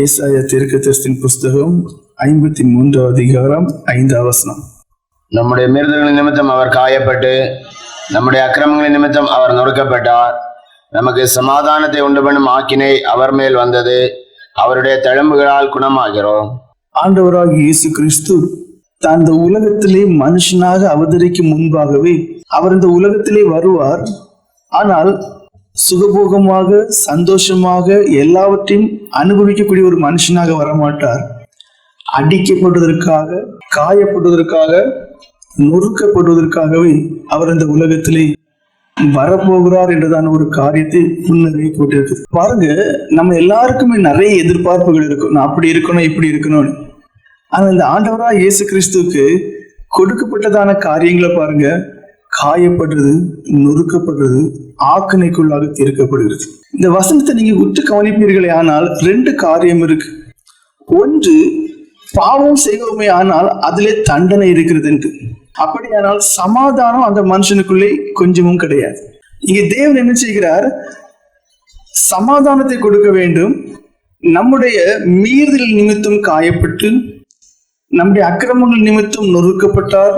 ஏசாயா தீர்க்கதரிசியின் புஸ்தகம் ஐம்பத்தி மூன்றாவது அதிகாரம் ஐந்தாவது வசனம். நம்முடைய மீறுதல்களின் நிமித்தம் அவர் காயப்பட்டு நம்முடைய அக்கிரமங்களின் நிமித்தம் அவர் நொறுக்கப்பட்டார். நமக்கு சமாதானத்தை உண்டு பண்ணும் ஆக்கினை அவர் மேல் வந்தது. அவருடைய தழும்புகளால் குணமாகிறோம். ஆண்டவராகிய இயேசு கிறிஸ்து தான் இந்த உலகத்திலே மனுஷனாக அவதரிக்கும் முன்பாகவே அவர் இந்த உலகத்திலே வருவார். ஆனால் சுகபோகமாக சந்தோஷமாக எல்லாவற்றையும் அனுபவிக்கக்கூடிய ஒரு மனுஷனாக வரமாட்டார். அடிக்கப்படுவதற்காக காயப்படுவதற்காக நொறுக்கப்படுவதற்காகவே அவர் அந்த உலகத்திலே வரப்போகிறார் என்றதான ஒரு காரியத்தை முன்னரே போட்டிருக்குது பாருங்க நம்ம எல்லாருக்குமே நிறைய எதிர்பார்ப்புகள் இருக்கும். நான் அப்படி இருக்கணும் இப்படி இருக்கணும்னு. ஆனா இந்த ஆண்டவரா இயேசு கிறிஸ்துவுக்கு கொடுக்கப்பட்டதான காரியங்களை பாருங்க. காயப்படுறது நொறுக்கப்படுறது ஆக்கணைக்குள்ளாக தீர்க்கப்படுகிறது இந்த வசனத்தை நீங்க உற்று கவனிப்பீர்களே ஆனால் ரெண்டு காரியம் இருக்கு. ஒன்று பாவம் செய்வோமே ஆனால் அதிலே தண்டனை இருக்கிறது என்று. அப்படியானால் சமாதானம் அந்த மனுஷனுக்குள்ளே கொஞ்சமும் கிடையாது. இங்க தேவன் என்ன செய்கிறார்? சமாதானத்தை கொடுக்க வேண்டும். நம்முடைய மீறுதல் நிமித்தம் காயப்பட்டு நம்முடைய அக்கிரமங்கள் நிமித்தம் நொறுக்கப்பட்டார்.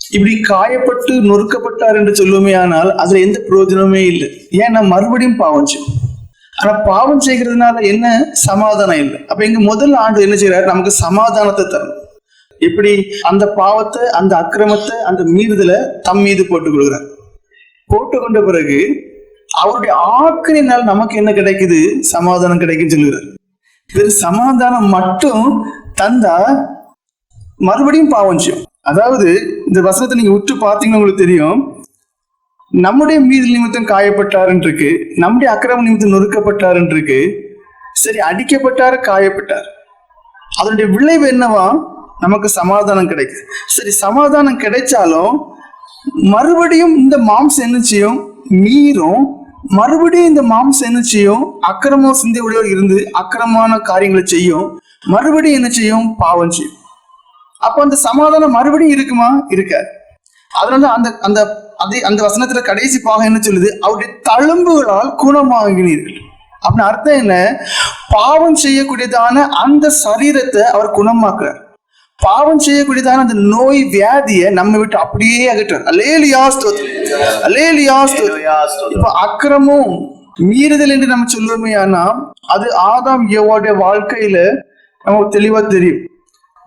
இப்படி காயப்பட்டு நொறுக்கப்பட்டார் என்று சொல்லுமே ஆனால் அதுல எந்த பிரயோஜனமே இல்லை. ஏன்னா மறுபடியும் பாவம் செய்யும் ஆனா பாவம் செய்கிறதுனால என்ன? சமாதானம் இல்லை. அப்ப இங்க முதல் ஆண்டு என்ன செய்யறாரு நமக்கு சமாதானத்தை தரும் எப்படி? அந்த பாவத்தை அந்த அக்கிரமத்தை அந்த மீறுதலை தம் மீது போட்டுக் கொள்கிறார். போட்டுக்கொண்ட பிறகு அவருடைய ஆக்கிரினால் நமக்கு என்ன கிடைக்குது? சமாதானம் கிடைக்குன்னு சொல்லுகிறார். வெறும் சமாதானம் மட்டும் தந்தா மறுபடியும் பாவம் செய்யும். அதாவது இந்த வசனத்தை நீங்க உற்று பார்த்தீங்கன்னா உங்களுக்கு தெரியும். நம்முடைய மீது நிமித்தம் காயப்பட்டாருன்னு இருக்கு நம்முடைய அக்கிரம நிமித்தம் நொறுக்கப்பட்டாருன்னு இருக்கு சரி அடிக்கப்பட்டார் காயப்பட்டார். அதனுடைய விளைவு என்னவா? நமக்கு சமாதானம் கிடைக்குது. சரி சமாதானம் கிடைச்சாலும் மறுபடியும் இந்த மாம்சம் என்ன செய்யும்? மீறும். மறுபடியும் இந்த மாம்சம் என்ன செய்யும்? அக்கிரமம் சிந்தையுடையோர் இருந்து அக்கிரமான காரியங்களை செய்யும். மறுபடியும் என்ன செய்யும்? பாவம் செய்யும். அப்போ அந்த சமாதானம் மறுபடியும் இருக்குமா? இருக்காது. அதனால அந்த அந்த அதே அந்த வசனத்துல கடைசி பாகம் என்ன சொல்லுது? அவருடைய தழும்புகளால் குணமாகினீர்கள் அப்படின்னு அர்த்தம் என்ன? பாவம் செய்யக்கூடியதான அந்த சரீரத்தை அவர் குணமாக்குறார். பாவம் செய்யக்கூடியதான அந்த நோய் வியாதியை நம்ம விட்டு அப்படியே அகற்றார் அலேலியா அலேலியா இப்ப அக்கிரமும் மீறுதல் என்று நம்ம சொல்லுவோமே ஆனா அது ஆதாம் ஏவாடைய வாழ்க்கையில நமக்கு தெளிவா தெரியும்.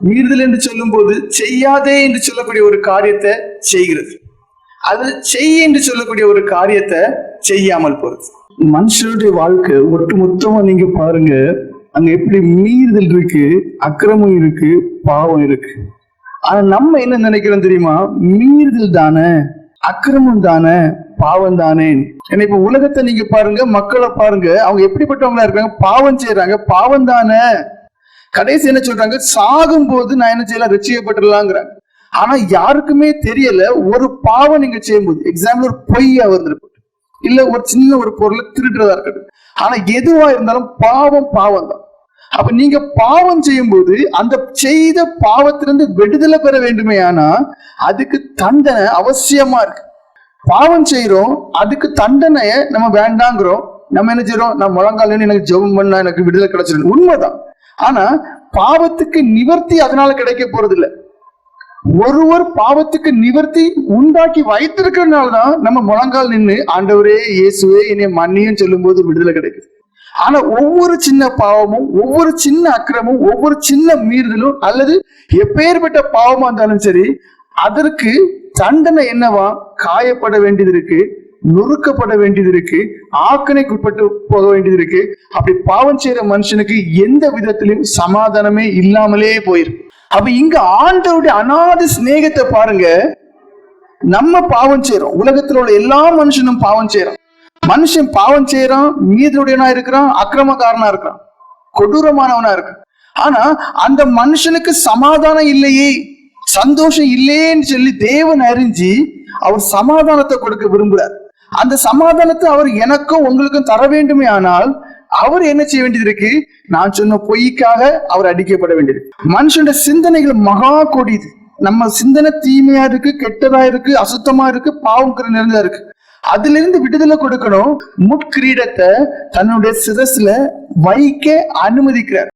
மீறுதல் என்று சொல்லும்போது செய்யாதே என்று சொல்லக்கூடிய ஒரு காரியத்தை செய்கிறது. அது செய் என்று சொல்லக்கூடிய ஒரு காரியத்தை செய்யாமல் போறது. மனுஷனுடைய வாழ்க்கை ஒட்டுமொத்தமா நீங்க பாருங்க அங்க எப்படி மீறுதல் இருக்கு அக்கிரமம் இருக்கு பாவம் இருக்கு. ஆனா நம்ம என்ன நினைக்கிறோம் தெரியுமா? மீறுதல் தானே அக்கிரமம் தானே பாவம் தானே. ஏன்னா இப்ப உலகத்தை நீங்க பாருங்க மக்களை பாருங்க அவங்க எப்படிப்பட்டவங்களா இருக்காங்க? பாவம் செய்யறாங்க பாவம் தானே. கடைசி என்ன சொல்றாங்க? சாகும் போது நான் என்ன செய்யலாம் ரட்சிக்கப்பட்டுலாங்கிறாங்க ஆனா யாருக்குமே தெரியல ஒரு பாவம் நீங்க செய்யும்போது எக்ஸாம்பிள் ஒரு பொய்யா வந்திருக்கும் இல்ல ஒரு சின்ன ஒரு பொருளை திருடுறதா இருக்கட்டும் ஆனா எதுவா இருந்தாலும் பாவம் பாவம் தான். அப்ப நீங்க பாவம் செய்யும்போது அந்த செய்த பாவத்திலிருந்து விடுதலை பெற வேண்டுமே ஆனா அதுக்கு தண்டனை அவசியமா இருக்கு. பாவம் செய்யறோம் அதுக்கு தண்டனைய நம்ம வேண்டாங்கிறோம். நம்ம என்ன செய்யறோம் நான் முழங்கால எனக்கு ஜெபம் பண்ணா எனக்கு விடுதலை கிடைச்சிடும் உண்மைதான். ஆனா பாவத்துக்கு நிவர்த்தி அதனால கிடைக்க போறது இல்ல ஒருவர் பாவத்துக்கு நிவர்த்தி உண்டாக்கி வைத்திருக்கிறதுனாலதான் நம்ம முழங்கால் நின்று ஆண்டவரே இயேசுவே என்னை மன்னியும் சொல்லும் போது விடுதலை கிடைக்குது. ஆனா ஒவ்வொரு சின்ன பாவமும் ஒவ்வொரு சின்ன அக்கிரமும் ஒவ்வொரு சின்ன மீறுதலும் அல்லது எப்பேற்பட்ட பாவமா இருந்தாலும் சரி அதற்கு தண்டனை என்னவா? காயப்பட வேண்டியது இருக்கு. நொறுக்கப்பட வேண்டியது இருக்கு ஆக்கணைக்குட்பட்டு போக வேண்டியது இருக்கு அப்படி பாவம் செய்யற மனுஷனுக்கு எந்த விதத்திலும் சமாதானமே இல்லாமலே போயிருக்கு அப்ப இங்க ஆண்டவருடைய அநாத சிநேகத்தை பாருங்க. நம்ம பாவம் செய்யறோம் உலகத்துல உள்ள எல்லா மனுஷனும் பாவம் செய்யறோம் மனுஷன் பாவம் செய்யறான் மீதியுடையனா இருக்கிறான் அக்கிரமக்காரனா இருக்கிறான் கொடூரமானவனா இருக்கான். ஆனா அந்த மனுஷனுக்கு சமாதானம் இல்லையே சந்தோஷம் இல்லையேன்னு சொல்லி தேவன் அறிஞ்சு அவர் சமாதானத்தை கொடுக்க விரும்புறார். அந்த சமாதானத்தை அவர் எனக்கும் உங்களுக்கும் தர வேண்டுமே ஆனால் அவர் என்ன செய்ய வேண்டியது இருக்கு? நான் சொன்ன பொய்க்காக அவர் அடிக்கப்பட வேண்டியது. மனுஷனுடைய சிந்தனைகள் மகா கொடிது. நம்ம சிந்தனை தீமையா இருக்கு கெட்டதா இருக்கு அசுத்தமா இருக்கு பாவங்கிற நிறைந்ததா இருக்கு. அதுல இருந்து விடுதலை கொடுக்கணும். முட்கிரீடத்தை தன்னுடைய சிரஸ்ல வைக்க அனுமதிக்கிறார்.